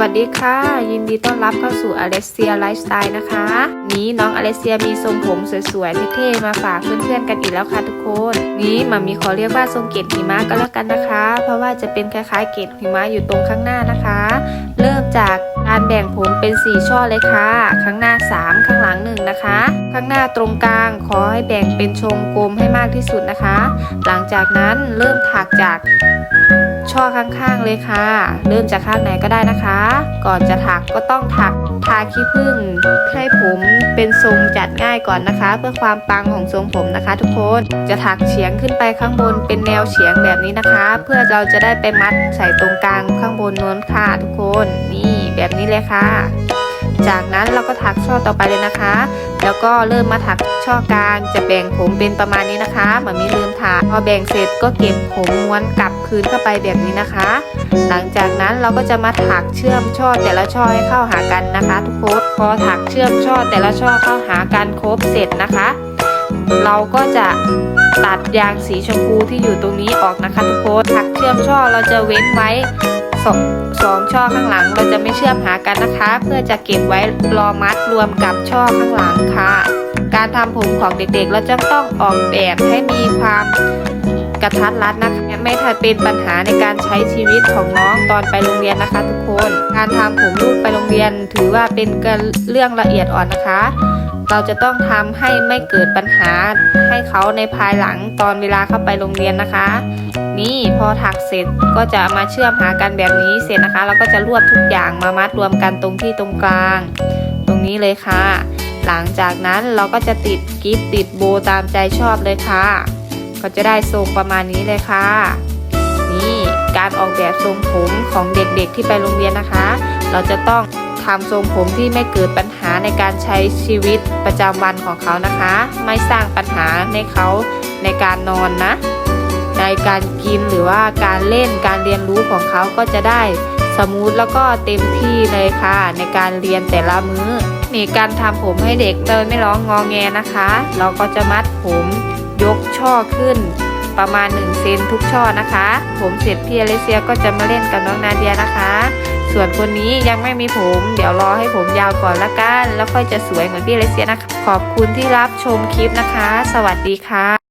วัสดีค่ะ ยินดีต้อนรับเข้าสู่อเลเซียไลฟ์สไตล์นะคะ นี้น้องอเลเซียมีทรงผมสวยๆเท่ๆมาฝากเพื่อนๆกันอีกแล้วค่ะทุกคน นี้มามีขอเรียกว่าทรงเกล็ดหิมะก็แล้วกันนะคะ เพราะว่าจะเป็นคล้ายๆเกล็ดหิมะอยู่ตรงข้างหน้านะคะ เริ่มจากการแบ่งผมเป็น 4 ช่อเลยค่ะ ข้างหน้า 3 ข้างหลัง1นะคะ ข้างหน้าตรงกลางขอให้แบ่งเป็นชงกลมให้มากที่สุดนะคะ หลังจากนั้นเริ่มถักจาก ช่อข้างๆเลยค่ะ เริ่มจากข้างไหนก็ได้นะคะ ก่อนจะถักก็ต้องถักทาขี้ผึ้งให้ผมเป็นทรงจัดง่ายก่อนนะคะ เพื่อความปังของทรงผมนะคะ ทุกคนจะถักเฉียงขึ้นไปข้างบนเป็นแนวเฉียงแบบนี้นะคะ เพื่อเราจะได้ไปมัดใส่ตรงกลางข้างบนนู้นค่ะ ทุกคนนี่แบบนี้เลยค่ะ จากนั้นเราก็ถักช่อต่อไปเลยนะคะ แล้วก็เริ่มมาถักช่อกลางจะแบ่งผมเป็นประมาณนี้นะคะเหมือนมีลืมถักพอแบ่งเสร็จก็เก็บผมม้วนกลับคืนเข้าไปแบบนี้นะคะ หลังจากนั้นเราก็จะมาถักเชื่อมช่อแต่ละช่อให้เข้าหากันนะคะ ทุกคนพอถักเชื่อมช่อแต่ละช่อเข้าหากันครบเสร็จนะคะ เราก็จะตัดยางสีชมพูที่อยู่ตรงนี้ออกนะคะ ทุกคนถักเชื่อมช่อเราจะเว้นไว้ สองสองช่อข้างหลังเราจะไม่เชื่อมหากันนะคะ เพื่อจะเก็บไว้รอมัดรวมกับช่อข้างหลังค่ะ การทำผมของเด็กๆ เราจะต้องออกแบบให้มีความกระทัดรัดนะคะไม่ถ้าเป็นปัญหาในการใช้ชีวิตของน้องตอนไปโรงเรียนนะคะ ทุกคน การทำผมลูกไปโรงเรียน ถือว่าเป็นเรื่องละเอียดอ่อนนะคะ เราจะต้องทำให้ไม่เกิดปัญหาให้เขาในภายหลังตอนเวลาเข้าไปโรงเรียนนะคะ นี่พอถักเสร็จก็จะมาเชื่อมหากันแบบนี้เสร็จนะคะ เราก็จะรวบทุกอย่างมามัดรวมกันตรงที่ตรงกลาง ตรงนี้เลยค่ะ หลังจากนั้นเราก็จะติดกิ๊บติดโบตามใจชอบเลยค่ะ ก็จะได้ทรงประมาณนี้เลยค่ะ นี่การออกแบบทรงผมของเด็กๆที่ไปโรงเรียนนะคะ เราจะต้องทำทรงผมที่ไม่เกิดปัญหาในการใช้ชีวิตประจำวันของเขานะคะ ไม่สร้างปัญหาในเขาในการนอนนะ ในการกินหรือว่าการเล่นการเรียนรู้ของเขาก็จะได้สมูทแล้วก็เต็มที่เลยค่ะ ในการเรียนแต่ละมื้อนี่การทำผมให้เด็กเดินไม่ร้องงอแงนะคะ เราก็จะมัดผมยกช่อขึ้นประมาณ1เซนทุกช่อนะคะ ผมเสร็จพี่อเลเซียก็จะมาเล่นกับน้องนาเดียนะคะ ส่วนคนนี้ยังไม่มีผม เดี๋ยวรอให้ผมยาวก่อนละกัน แล้วค่อยจะสวยเหมือนพี่อเลเซียนะคะ ขอบคุณที่รับชมคลิปนะคะ สวัสดีค่ะ